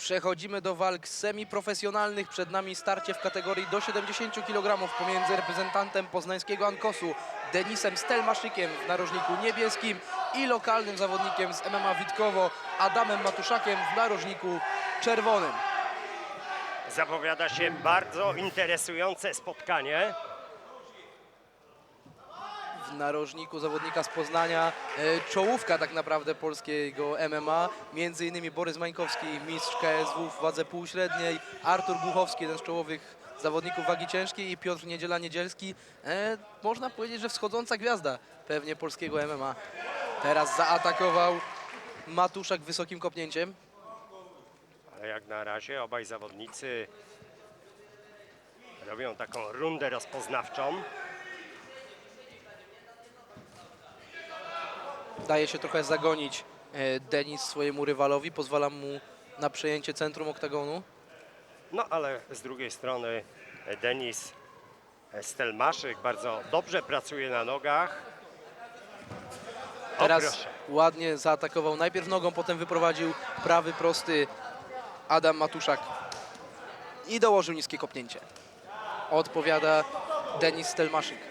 Przechodzimy do walk semiprofesjonalnych. Przed nami starcie w kategorii do 70 kg pomiędzy reprezentantem poznańskiego Ankosu Denisem Stelmaszykiem w narożniku niebieskim i lokalnym zawodnikiem z MMA Witkowo Adamem Matuszakiem w narożniku czerwonym. Zapowiada się bardzo interesujące spotkanie. Narożniku zawodnika z Poznania e, czołówka tak naprawdę polskiego MMA, między innymi Borys Mańkowski, mistrz KSW w wadze półśredniej, Artur Buchowski, jeden z czołowych zawodników wagi ciężkiej i Piotr Niedziela-Niedzielski. E, można powiedzieć, że wschodząca gwiazda pewnie polskiego MMA. Teraz zaatakował Matuszak wysokim kopnięciem. Ale jak na razie obaj zawodnicy robią taką rundę rozpoznawczą. Daje się trochę zagonić e, Denis swojemu rywalowi, pozwala mu na przejęcie centrum oktagonu. No ale z drugiej strony Denis Stelmaszyk bardzo dobrze pracuje na nogach. O, Teraz proszę. ładnie zaatakował najpierw nogą, potem wyprowadził prawy prosty Adam Matuszak i dołożył niskie kopnięcie. Odpowiada Denis Stelmaszyk.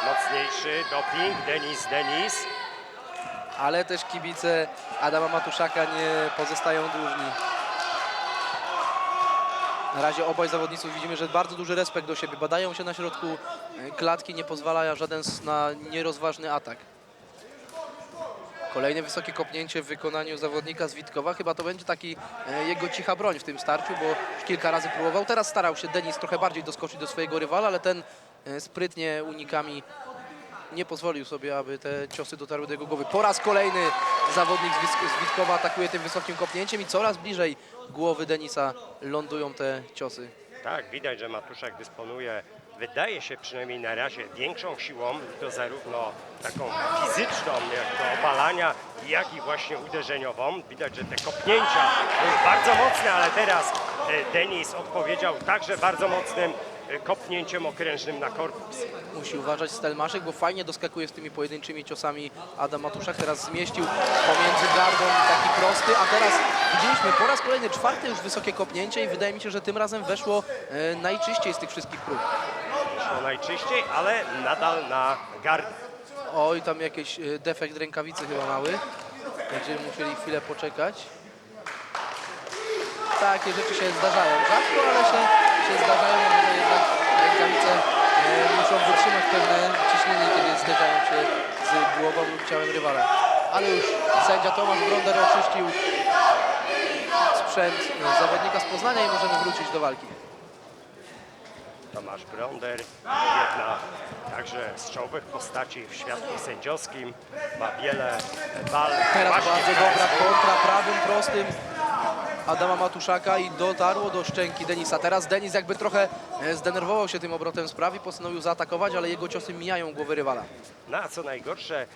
Coraz mocniejszy doping. Denis, Denis. Ale też kibice Adama Matuszaka nie pozostają dłużni. Na razie obaj zawodników widzimy, że bardzo duży respekt do siebie. Badają się na środku e, klatki, nie pozwala żaden na nierozważny atak. Kolejne wysokie kopnięcie w wykonaniu zawodnika z Witkowa. Chyba to będzie taki e, jego cicha broń w tym starciu, bo kilka razy próbował. Teraz starał się Denis trochę bardziej doskoczyć do swojego rywala, ale ten sprytnie unikami nie pozwolił sobie, aby te ciosy dotarły do jego głowy. Po raz kolejny zawodnik z Witkowa atakuje tym wysokim kopnięciem i coraz bliżej głowy Denisa lądują te ciosy. Tak, widać, że Matuszak dysponuje, wydaje się przynajmniej na razie, większą siłą, to zarówno taką fizyczną, jak do obalania, jak i właśnie uderzeniową. Widać, że te kopnięcia były bardzo mocne, ale teraz e, Denis odpowiedział także bardzo mocnym e, kopnięciem okrężnym na korpus. Musi uważać Stelmaszek, bo fajnie doskakuje z tymi pojedynczymi ciosami Adam Matuszak. Teraz zmieścił pomiędzy gardą taki prosty, a teraz widzieliśmy po raz kolejny czwarte już wysokie kopnięcie i wydaje mi się, że tym razem weszło e, najczyściej z tych wszystkich prób. Szło najczyściej, ale nadal na gardę. Oj, tam jakiś e, defekt rękawicy chyba mały. Będziemy musieli chwilę poczekać. Takie rzeczy się zdarzają. Rzadko, ale ciałem rywala. Ale już sędzia Tomasz Bronder oczyścił sprzęt e, zawodnika z Poznania i możemy wrócić do walki. Tomasz Bronder, jedna także z czołowych postaci w świadku sędziowskim, ma wiele walk. Teraz bardzo dobra kontra prawym prostym Adama Matuszaka i dotarło do szczęki Denisa. Teraz Denis jakby trochę e, zdenerwował się tym obrotem sprawy, postanowił zaatakować, ale jego ciosy mijają głowy rywala. No a co najgorsze,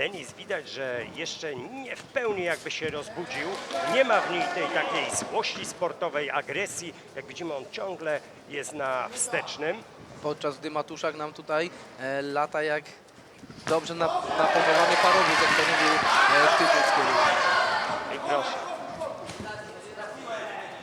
Denis widać, że jeszcze nie w pełni jakby się rozbudził. Nie ma w niej tej takiej złości sportowej, agresji. Jak widzimy, on ciągle jest na wstecznym. Podczas gdy Matuszak nam tutaj e, lata jak dobrze nap- napompowany parowóz, jak to mówił e, Tytucki. I proszę.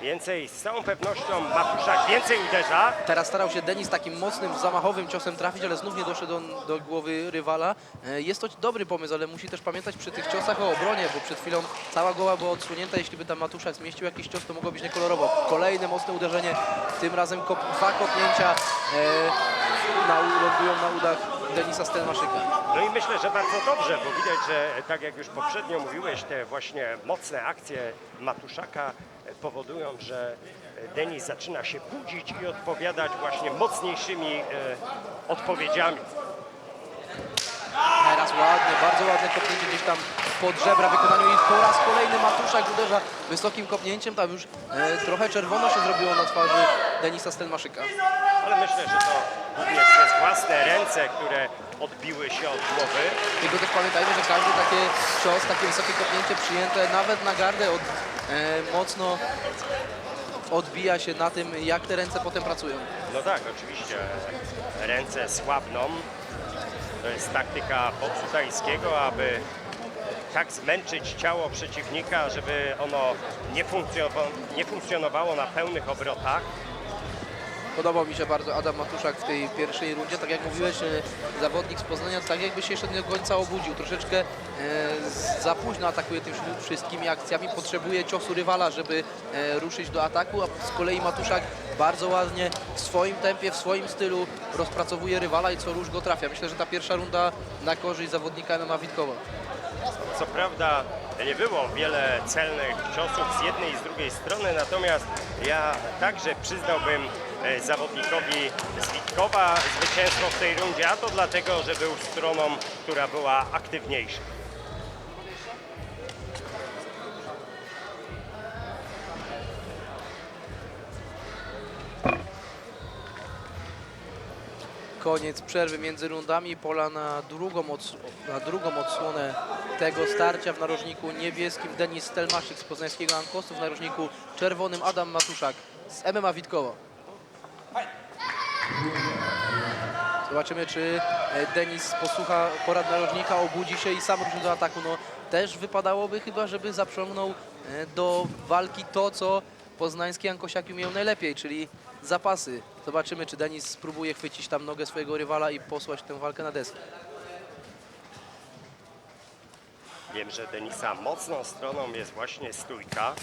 Więcej, z całą pewnością Matuszak więcej uderza. Teraz starał się Denis takim mocnym, zamachowym ciosem trafić, ale znów nie doszedł on do głowy rywala. E, Jest to dobry pomysł, ale musi też pamiętać przy tych ciosach o obronie, bo przed chwilą cała głowa była odsłonięta. Jeśli by tam Matuszak zmieścił jakiś cios, to mogło być niekolorowo. Kolejne mocne uderzenie, tym razem kop, dwa kopnięcia e, na, lądują na udach Denisa Stelmaszyka. No i myślę, że bardzo dobrze, bo widać, że tak jak już poprzednio mówiłeś, te właśnie mocne akcje Matuszaka powodują, że e, Denis zaczyna się budzić i odpowiadać właśnie mocniejszymi e, odpowiedziami. Teraz ładnie, bardzo ładne kopnięcie gdzieś tam pod żebra w wykonaniu i po raz kolejny Matuszak uderza wysokim kopnięciem. Tam już e, trochę czerwono się zrobiło na twarzy Denisa Stelmaszyka. Ale myślę, że to głównie przez własne ręce, które odbiły się od głowy. Tylko też pamiętajmy, że każdy takie cios, takie wysokie kopnięcie przyjęte nawet na gardę od, e, mocno odbija się na tym, jak te ręce potem pracują. No tak, oczywiście ręce słabną. To jest taktyka boksu tajskiego, aby tak zmęczyć ciało przeciwnika, żeby ono nie, funkcjonowało, nie funkcjonowało na pełnych obrotach. Podobał mi się bardzo Adam Matuszak w tej pierwszej rundzie. Tak jak mówiłeś, e, zawodnik z Poznania tak jakby się jeszcze nie do końca obudził. Troszeczkę e, za późno atakuje tymi wszystkimi akcjami. Potrzebuje ciosu rywala, żeby e, ruszyć do ataku, a z kolei Matuszak bardzo ładnie w swoim tempie, w swoim stylu rozpracowuje rywala i co róż go trafia. Myślę, że ta pierwsza runda na korzyść zawodnika MMA Witkowa. Co prawda nie było wiele celnych ciosów z jednej i z drugiej strony, natomiast ja także przyznałbym e, zawodnikowi z Witkowa zwycięstwo w tej rundzie, a to dlatego, że był stroną, która była aktywniejsza. Koniec przerwy między rundami. Pola na drugą, na drugą odsłonę tego starcia w narożniku niebieskim Denis Stelmaszyk z poznańskiego Ankosu, w narożniku czerwonym Adam Matuszak z MMA Witkowo. Zobaczymy, czy e, Denis posłucha porad narożnika, obudzi się i sam ruszy do ataku. No, też wypadałoby chyba, żeby zaprzągnął e, do walki to, co poznański Ankosiak umiał najlepiej, czyli zapasy. Zobaczymy, czy Denis spróbuje chwycić tam nogę swojego rywala i posłać tę walkę na deskę. Wiem, że Denisa mocną stroną jest właśnie stójka.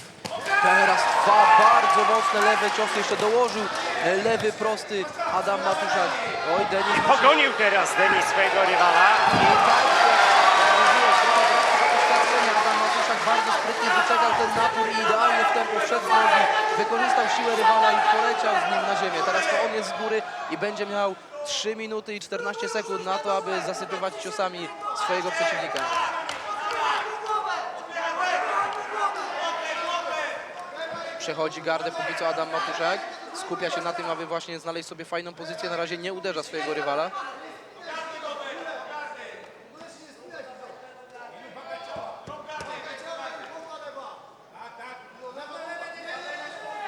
Teraz dwa bardzo mocne lewe ciosy, jeszcze dołożył e, lewy prosty Adam Matuszak. Oj, Denis musi- Pogonił teraz Denis swojego rywala. I tak jak mówiłeś, trochę braku doświadczenia. Adam Matuszak bardzo sprytnie wyczekał ten napór i idealnie w tempo wszedł nogi. Wykorzystał siłę rywala i poleciał z nim na ziemię. Teraz to on jest z góry i będzie miał 3 minuty i 14 sekund na to, aby zasypywać ciosami swojego przeciwnika. Przechodzi gardę póki co Adam Matuszak. Skupia się na tym, aby właśnie znaleźć sobie fajną pozycję. Na razie nie uderza swojego rywala.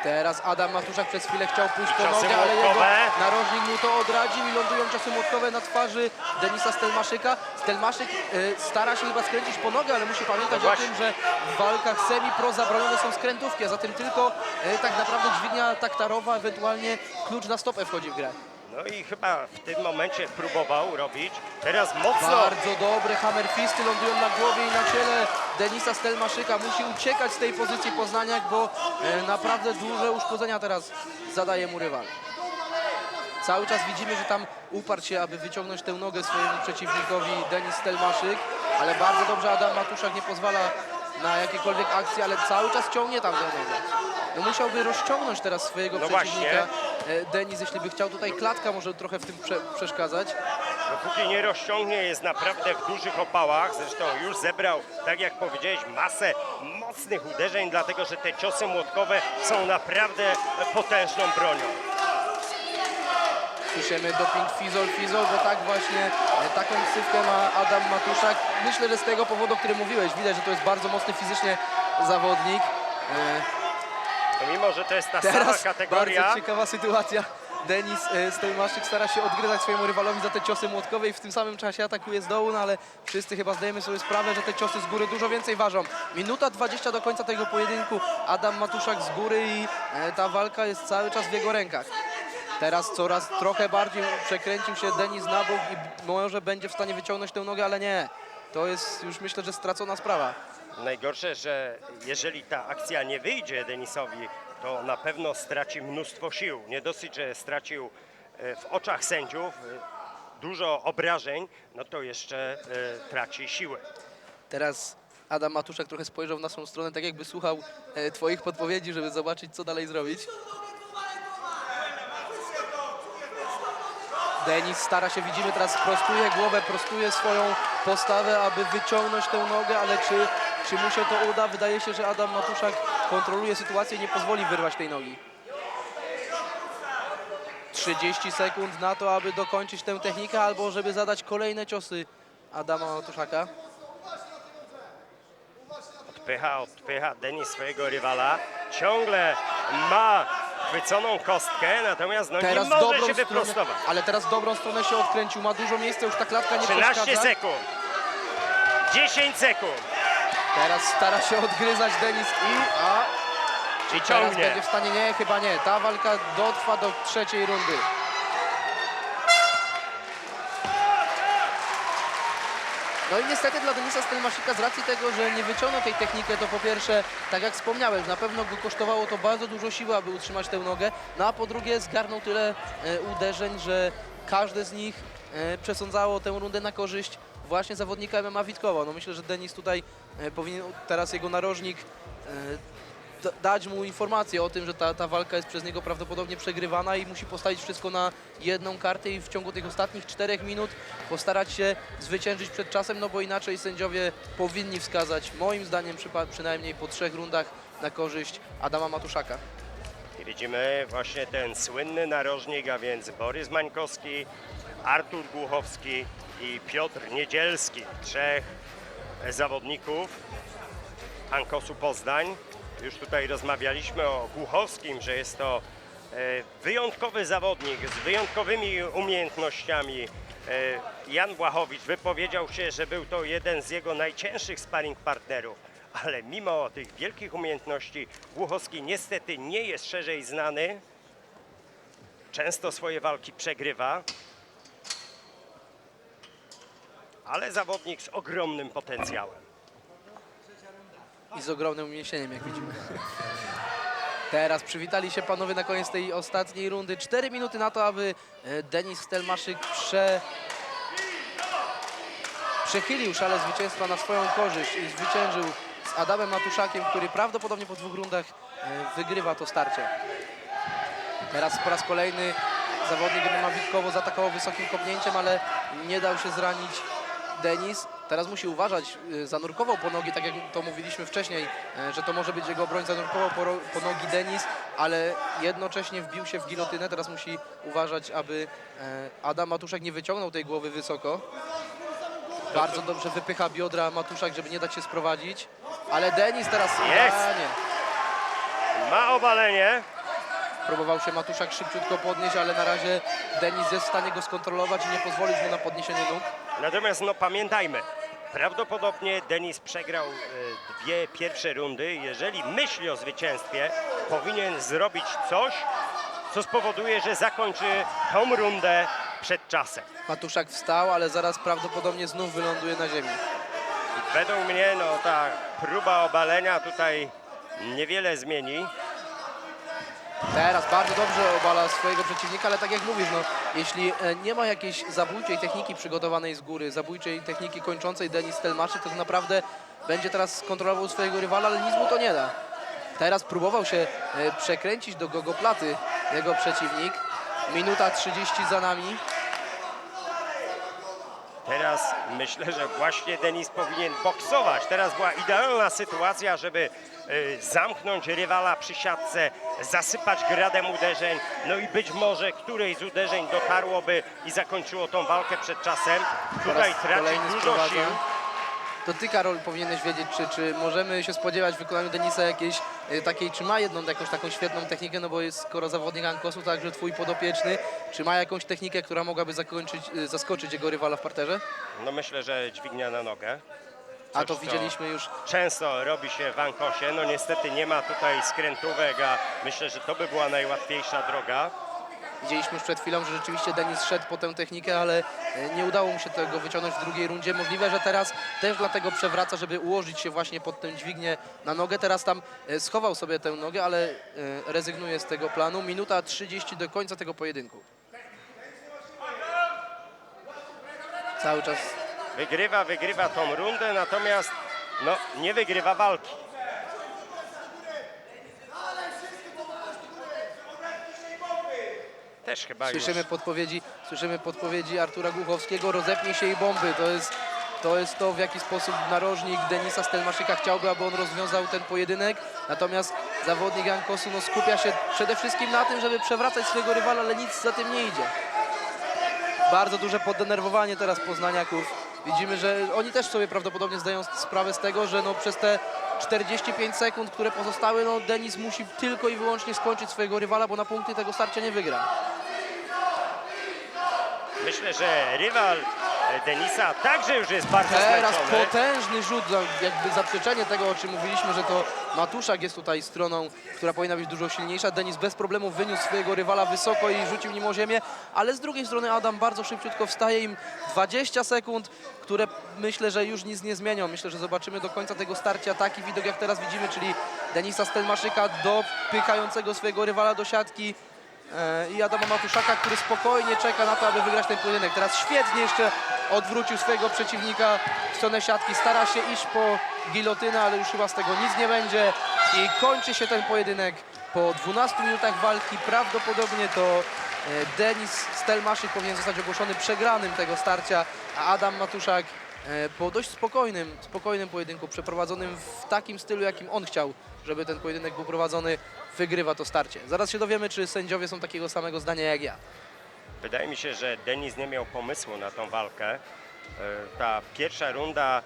Teraz Adam Matuszak przez chwilę chciał pójść po nogę, ale jego narożnik mu to odradził i lądują ciosy młotkowe na twarzy Denisa Stelmaszyka. Stelmaszyk e, stara się chyba skręcić po nogę, ale musi pamiętać No o właśnie. tym, że w walkach semi-pro zabronione są skrętówki, a zatem tylko e, tak naprawdę dźwignia taktarowa, ewentualnie klucz na stopę wchodzi w grę. No i chyba w tym momencie próbował robić. Teraz mocno Bardzo dobre hammerfisty lądują na głowie i na ciele Denisa Stelmaszyka. Musi uciekać z tej pozycji Poznaniak, bo e, naprawdę duże uszkodzenia teraz zadaje mu rywal. Cały czas widzimy, że tam uparł się, aby wyciągnąć tę nogę swojemu przeciwnikowi Denis Stelmaszyk, ale bardzo dobrze Adam Matuszak nie pozwala na jakiekolwiek akcje, ale cały czas ciągnie tam tę nogę. No musiałby rozciągnąć teraz swojego No przeciwnika właśnie. e, Denis, jeśli by chciał. Tutaj klatka może trochę w tym prze przeszkadzać. Dopóki nie rozciągnie, jest naprawdę w dużych opałach. Zresztą już zebrał, tak jak powiedziałeś, masę mocnych uderzeń, dlatego że te ciosy młotkowe są naprawdę potężną bronią. Słyszymy doping fizol, fizol, bo tak właśnie e, taką ksywkę ma Adam Matuszak. Myślę, że z tego powodu, o którym mówiłeś, widać, że to jest bardzo mocny fizycznie zawodnik. E, mimo, że to jest ta sama Teraz kategoria, bardzo ciekawa sytuacja. Denis e, Stojmaszyk stara się odgryzać swojemu rywalowi za te ciosy młotkowe i w tym samym czasie atakuje z dołu, no ale wszyscy chyba zdajemy sobie sprawę, że te ciosy z góry dużo więcej ważą. Minuta 20 do końca tego pojedynku. Adam Matuszak z góry i e, ta walka jest cały czas w jego rękach. Teraz coraz trochę bardziej przekręcił się Denis na bok i może będzie w stanie wyciągnąć tę nogę, ale nie. To jest już myślę, że stracona sprawa. najgorsze, że jeżeli ta akcja nie wyjdzie Denisowi, to na pewno straci mnóstwo sił. Nie dosyć, że stracił e, w oczach sędziów e, dużo obrażeń, no to jeszcze e, traci siłę. Teraz Adam Matuszak trochę spojrzał w naszą stronę, tak jakby słuchał Twoich podpowiedzi, żeby zobaczyć, co dalej zrobić. Denis stara się, widzimy teraz, prostuje głowę, prostuje swoją postawę, aby wyciągnąć tę nogę, ale czy, czy mu się to uda? Wydaje się, że Adam Matuszak kontroluje sytuację i nie pozwoli wyrwać tej nogi. 30 sekund na to, aby dokończyć tę technikę albo żeby zadać kolejne ciosy Adama Matuszaka. Odpycha, odpycha Denis swojego rywala. Ciągle ma chwyconą kostkę, natomiast no, nie Teraz może dobrą się stronę, wyprostować. ale teraz dobrą stronę się odkręcił, ma dużo miejsca, już ta klatka nie 13 przeszkadza. sekund. 10 sekund. Teraz stara się odgryzać Denis i... A, I teraz ciągnie. będzie w stanie... Nie, chyba nie. Ta walka dotrwa do trzeciej rundy. No i niestety dla Denisa Stelmasika z racji tego, że nie wyciągnął tej techniki, to po pierwsze, tak jak wspomniałem, na pewno go kosztowało to bardzo dużo siły, aby utrzymać tę nogę, no a po drugie zgarnął tyle e, uderzeń, że każde z nich e, przesądzało tę rundę na korzyść właśnie zawodnika MMA Witkowa. No myślę, że Denis tutaj e, powinien teraz jego narożnik dać mu informację o tym, że ta, ta walka jest przez niego prawdopodobnie przegrywana i musi postawić wszystko na jedną kartę i w ciągu tych ostatnich czterech minut postarać się zwyciężyć przed czasem, no bo inaczej sędziowie powinni wskazać, moim zdaniem przynajmniej po trzech rundach na korzyść Adama Matuszaka. I widzimy właśnie ten słynny narożnik, a więc Borys Mańkowski, Artur Głuchowski i Piotr Niedzielski. Trzech zawodników Ankosu Poznań. Już tutaj rozmawialiśmy o Głuchowskim, że jest to e, wyjątkowy zawodnik z wyjątkowymi umiejętnościami. E, Jan Błachowicz wypowiedział się, że był to jeden z jego najcięższych sparring partnerów. Ale mimo tych wielkich umiejętności Głuchowski niestety nie jest szerzej znany. Często swoje walki przegrywa. Ale zawodnik z ogromnym potencjałem. I z ogromnym uniesieniem, jak widzimy. Teraz przywitali się panowie na koniec tej ostatniej rundy. Cztery minuty na to, aby e, Denis Stelmaszyk prze... przechylił szale zwycięstwa na swoją korzyść i zwyciężył z Adamem Matuszakiem, który prawdopodobnie po dwóch rundach e, wygrywa to starcie. Teraz po raz kolejny zawodnik MMA Witkowo zaatakował wysokim kopnięciem, ale nie dał się zranić Denis. Teraz musi uważać, y, zanurkował po nogi, tak jak to mówiliśmy wcześniej, e, że to może być jego broń, zanurkował po, po nogi Denis, ale jednocześnie wbił się w gilotynę. Teraz musi uważać, aby e, Adam Matuszak nie wyciągnął tej głowy wysoko. Bardzo dobrze wypycha biodra Matuszak, żeby nie dać się sprowadzić, ale Denis teraz Jest! Ma obalenie. Próbował się Matuszak szybciutko podnieść, ale na razie Denis jest w stanie go skontrolować i nie pozwolić mu na podniesienie nóg. Natomiast no pamiętajmy, prawdopodobnie Denis przegrał e, dwie pierwsze rundy. Jeżeli myśli o zwycięstwie, powinien zrobić coś, co spowoduje, że zakończy tą rundę przed czasem. Matuszak wstał, ale zaraz prawdopodobnie znów wyląduje na ziemi. Według mnie no ta próba obalenia tutaj niewiele zmieni. Teraz bardzo dobrze obala swojego przeciwnika, ale tak jak mówisz, no, jeśli e, nie ma jakiejś zabójczej techniki przygotowanej z góry, zabójczej techniki kończącej Denis Stelmaszy, to naprawdę będzie teraz kontrolował swojego rywala, ale nic mu to nie da. Teraz próbował się e, przekręcić do gogoplaty jego przeciwnik. Minuta 30 za nami. Teraz myślę, że właśnie Denis powinien boksować. Teraz była idealna sytuacja, żeby y, zamknąć rywala przy siatce, zasypać gradem uderzeń, no i być może którejś z uderzeń dotarłoby i zakończyło tą walkę przed czasem. Tutaj traci dużo sił. To ty, Karol, powinieneś wiedzieć, czy, czy możemy się spodziewać w wykonaniu Denisa jakiejś e, takiej, czy ma jedną jakąś taką świetną technikę, no bo jest skoro zawodnik Ankosu, także twój podopieczny, czy ma jakąś technikę, która mogłaby zakończyć, e, zaskoczyć jego rywala w parterze? No myślę, że dźwignia na nogę. A Coś, to co widzieliśmy już Często robi się w Ankosie. No niestety nie ma tutaj skrętówek, a myślę, że to by była najłatwiejsza droga. Widzieliśmy już przed chwilą, że rzeczywiście Denis szedł po tę technikę, ale e, nie udało mu się tego wyciągnąć w drugiej rundzie. Możliwe, że teraz też dlatego przewraca, żeby ułożyć się właśnie pod tę dźwignię na nogę. Teraz tam e, schował sobie tę nogę, ale e, rezygnuje z tego planu. Minuta 30 do końca tego pojedynku. Cały czas Wygrywa, wygrywa tą rundę, natomiast no, nie wygrywa walki. Też chyba słyszymy już. podpowiedzi, słyszymy podpowiedzi Artura Głuchowskiego. Rozepnie się i bomby. To jest, to jest to, w jaki sposób narożnik Denisa Stelmaszyka chciałby, aby on rozwiązał ten pojedynek. Natomiast zawodnik Jankosu no, skupia się przede wszystkim na tym, żeby przewracać swojego rywala, ale nic za tym nie idzie. Bardzo duże poddenerwowanie teraz poznaniaków. Widzimy, że oni też sobie prawdopodobnie zdają sprawę z tego, że no przez te 45 sekund, które pozostały, no Denis musi tylko i wyłącznie skończyć swojego rywala, bo na punkty tego starcia nie wygra. Myślę, że rywal Denisa także już jest bardzo Teraz zmęczony. potężny rzut, za- jakby zaprzeczenie tego, o czym mówiliśmy, że to Matuszak jest tutaj stroną, która powinna być dużo silniejsza. Denis bez problemu wyniósł swojego rywala wysoko i rzucił nim o ziemię, ale z drugiej strony Adam bardzo szybciutko wstaje im 20 sekund, które myślę, że już nic nie zmienią. Myślę, że zobaczymy do końca tego starcia taki widok, jak teraz widzimy, czyli Denisa Stelmaszyka dopykającego swojego rywala do siatki. E, i Adama Matuszaka, który spokojnie czeka na to, aby wygrać ten pojedynek. Teraz świetnie jeszcze odwrócił swojego przeciwnika w stronę siatki. Stara się iść po gilotynę, ale już chyba z tego nic nie będzie. I kończy się ten pojedynek po 12 minutach walki. Prawdopodobnie to e, Denis Stelmaszyk powinien zostać ogłoszony przegranym tego starcia, a Adam Matuszak po dość spokojnym, spokojnym pojedynku, przeprowadzonym w takim stylu, jakim on chciał, żeby ten pojedynek był prowadzony, wygrywa to starcie. Zaraz się dowiemy, czy sędziowie są takiego samego zdania jak ja. Wydaje mi się, że Denis nie miał pomysłu na tą walkę. E, Ta pierwsza runda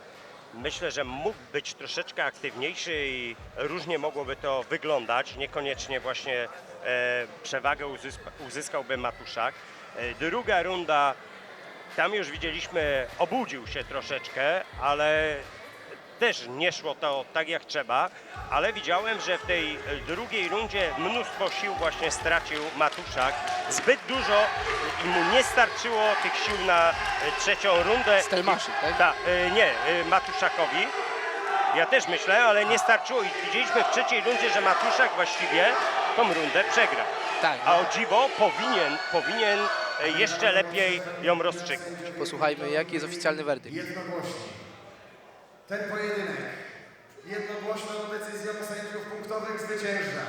myślę, że mógł być troszeczkę aktywniejszy i różnie mogłoby to wyglądać. Niekoniecznie właśnie e, przewagę uzyska, uzyskałby Matuszak. E, Druga runda, tam już widzieliśmy, obudził się troszeczkę, ale też nie szło to tak jak trzeba, ale widziałem, że w tej drugiej rundzie mnóstwo sił właśnie stracił Matuszak. Zbyt dużo i mu nie starczyło tych sił na trzecią rundę. Stelmaszyk, tak? Tak, e, nie, e, Matuszakowi. Ja też myślę, ale nie starczyło i widzieliśmy w trzeciej rundzie, że Matuszak właściwie tą rundę przegrał. Tak, A o dziwo powinien, powinien jeszcze lepiej ją rozstrzygnąć. posłuchajmy, jaki jest oficjalny werdykt. jednogłośnie. Ten pojedynek jednogłośną decyzją sędziów punktowych zwycięża.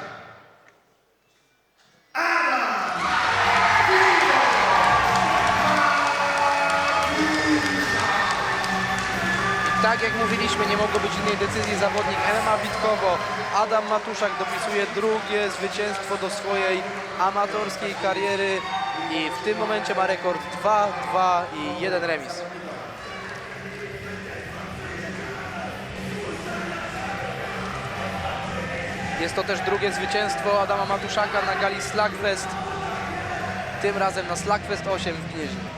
Tak jak mówiliśmy, nie mogło być innej decyzji. Zawodnik MMA Witkowo, Adam Matuszak dopisuje drugie zwycięstwo do swojej amatorskiej kariery i w tym momencie ma rekord 2-2 i 1 remis. Jest to też drugie zwycięstwo Adama Matuszaka na gali Slugfest. Tym razem na Slugfest 8 w Gnieźnie.